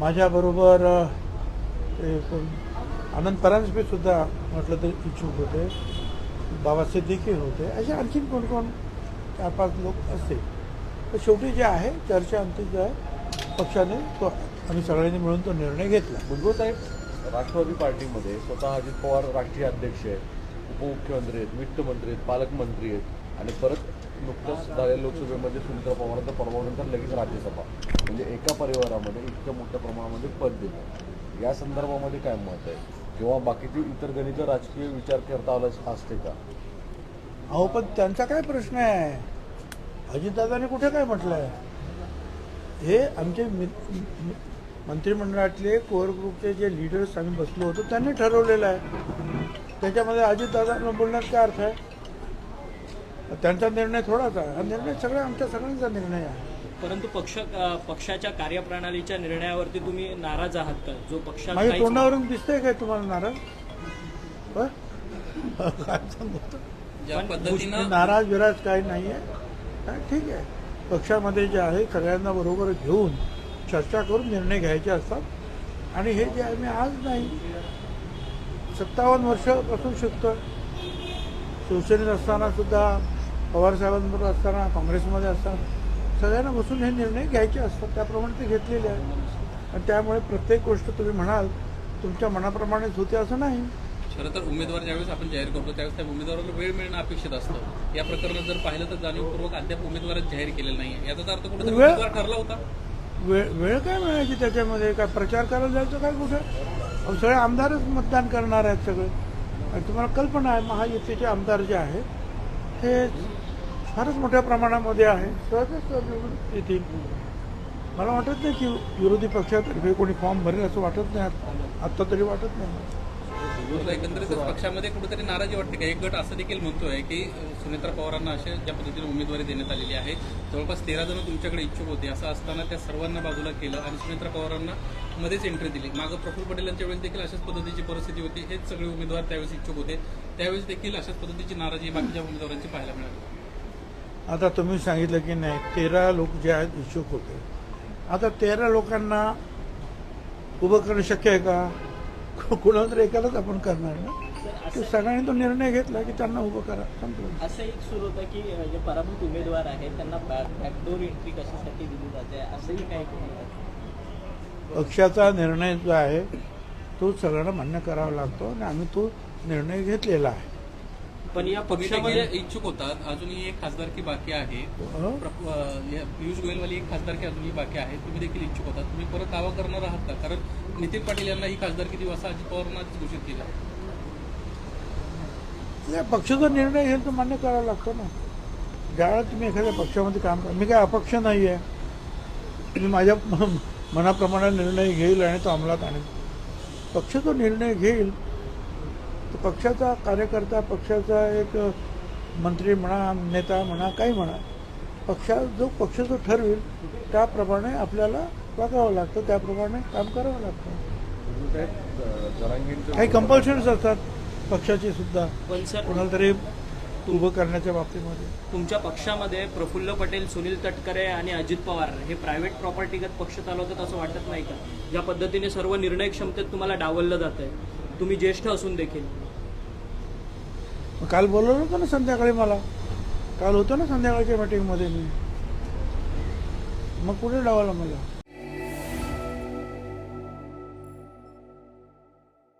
माझ्याबरोबर ते कोण? आनंद परांजपे सुद्धा म्हटलं तर इच्छुक होते. बाबा सिद्दीकी होते. असे आणखीन कोण कोण चार पाच लोक असते तर शेवटी जे आहे चर्चा अंतिम जो आहे पक्षाने तो आम्ही सगळ्यांनी मिळून तो निर्णय घेतला. मूलभूत साहेब राष्ट्रवादी पार्टीमध्ये स्वतः अजित पवार राष्ट्रीय अध्यक्ष आहेत. उपमुख्यमंत्री आहेत वित्तमंत्री आहेत पालकमंत्री आहेत. आणि परत नुकतंच झालेल्या लोकसभेमध्ये सुनीता पवारांचा परवानंतर लगेच राज्यसभा. म्हणजे एका परिवारामध्ये इतक्या मोठ्या प्रमाणामध्ये पद दिलं. या संदर्भामध्ये काय मत आहे? किंवा बाकीचे इतर गणित राजकीय विचार करता आला असते का? अहो पण त्यांचा काय प्रश्न आहे? अजितदादाने कुठे काय म्हटलं आहे हे आमचे मि- मंत्रिमंडळातले कोअर ग्रुपचे जे लीडर्स आम्ही बसलो होतो त्यांनी ठरवलेलं आहे. त्याच्यामध्ये अजितदादांना बोलण्यात काय अर्थ आहे? त्यांचा निर्णय थोडाच आहे. हा निर्णय सगळा आमच्या सगळ्यांचा निर्णय आहे. परंतु पक्ष पक्षाच्या कार्यप्रणालीच्या निर्णयावरती तुम्ही नाराज आहात का? जो पक्षात माझ्या तोंडावरून दिसतंय काय तुम्हाला नाराज? काय नाराज विराज काही नाही आहे हा, ठीक आहे. पक्षामध्ये जे आहे सगळ्यांना बरोबर घेऊन चर्चा करून निर्णय घ्यायचे असतात. आणि हे जे आहे मी आज नाही सत्तावन्न वर्षापासून शिकतो शिवसेनेत असताना सुद्धा पवारसाहेबांबरोबर असताना काँग्रेसमध्ये असताना सगळ्यांना बसून हे निर्णय घ्यायचे असतात. त्याप्रमाणे ते घेतलेले आहेत. आणि त्यामुळे प्रत्येक गोष्ट तुम्ही म्हणाल तुमच्या मनाप्रमाणेच होते असं नाही. खरं तर उमेदवार ज्यावेळेस आपण जाहीर करतो त्यावेळेस त्या उमेदवाराला वेळ मिळणं अपेक्षित असतं. या प्रकरणात जर पाहिलं तर जाणीवपूर्वक अद्याप उमेदवारच जाहीर केलेला नाही याचा अर्थ उमेदवार ठरला होता. वेळ वेळ काय मिळायची त्याच्यामध्ये? काय प्रचार करायला जायचं काय कुठे? अहो, सगळे आमदारच मतदान करणार आहेत सगळे. आणि तुम्हाला कल्पना आहे महायुतीचे आमदार जे आहेत हे फारच मोठ्या प्रमाणामध्ये आहे. सहजच निवडून येतील. मला वाटत नाही की विरोधी पक्षातर्फे कोणी फॉर्म भरेल असं वाटत नाही. आत्ता तरी वाटत नाही. एकंदरीतच पक्षामध्ये कुठेतरी नाराजी वाटते का एक गट असं देखील म्हणतोय की सुनेत्रा पवारांना अशा ज्या पद्धतीने उमेदवारी देण्यात आलेली आहे. जवळपास तेरा जण तुमच्याकडे इच्छुक होते. असं असताना त्या सर्वांना बाजूला केलं आणि सुनेत्रा पवारांना मध्येच एंट्री दिली. मागं प्रफुल्ल पटेल यांच्या वेळेस देखील अशाच पद्धतीची परिस्थिती होती. हेच सगळे उमेदवार त्यावेळेस इच्छुक होते. त्यावेळेस देखील अशाच पद्धतीची नाराजी बाकीच्या उमेदवारांची पाहायला मिळाली. आता तुम्ही सांगितलं की नाही तेरा लोक जे आहेत इच्छुक होते. आता तेरा लोकांना उभं करणं शक्य आहे का? कुणाला तर एकालाच आपण करणार ना? ते सगळ्यांनी तो निर्णय घेतला की त्यांना उभं करा. संपलं. असं एक सुरू होतं की जे पराभूत उमेदवार आहेत त्यांना बॅकडोर एंट्री कशासाठी दिली जाते? असंही काही पक्षाचा निर्णय जो आहे तो सगळ्यांना मान्य करावा लागतो आणि आम्ही तो निर्णय घेतलेला आहे. पण या पक्षामध्ये इच्छुक होतात. अजूनही एक खासदारकी बाकी आहे. पियुष गोयलवाली एक खासदारकी अजूनही बाकी आहे. तुम्ही देखील इच्छुक होतात. तुम्ही परत दावा करणार आहात का? कारण नितीन पाटील यांना ही खासदारकी देऊ असं अजित पवारांना घोषित केलं. आहे. या पक्षाचा निर्णय घेऊन तो मान्य करावा लागतो ना. ज्यावेळेला तुम्ही एखाद्या पक्षामध्ये काम करा मी काय अपक्ष नाही आहे मी माझ्या म- मनाप्रमाणे निर्णय घेईल आणि तो अंमलात आणेल. पक्ष तो निर्णय घेईल. पक्षाचा कार्यकर्ता पक्षाचा एक मंत्री म्हणा नेता म्हणा काही म्हणा पक्षा जो पक्ष जो ठरवेल त्याप्रमाणे आपल्याला वागावं लागतं त्याप्रमाणे काम करावं लागतं. काही कंपल्शन्स असतात पक्षाची सुद्धा. कोणाला तरी उभं करण्याच्या बाबतीमध्ये. तुमच्या पक्षामध्ये प्रफुल्ल पटेल सुनील तटकरे आणि अजित पवार हे प्रायव्हेट प्रॉपर्टीगत पक्ष चालवतात असं वाटत नाही का? ज्या पद्धतीने सर्व निर्णय क्षमतेत तुम्हाला डावललं जात आहे तुम्ही ज्येष्ठ असून देखील. काल बोलवलं होतं ना संध्याकाळी मला. काल होतो ना संध्याकाळच्या मीटिंगमध्ये मी. मग कुठे डावाला मला?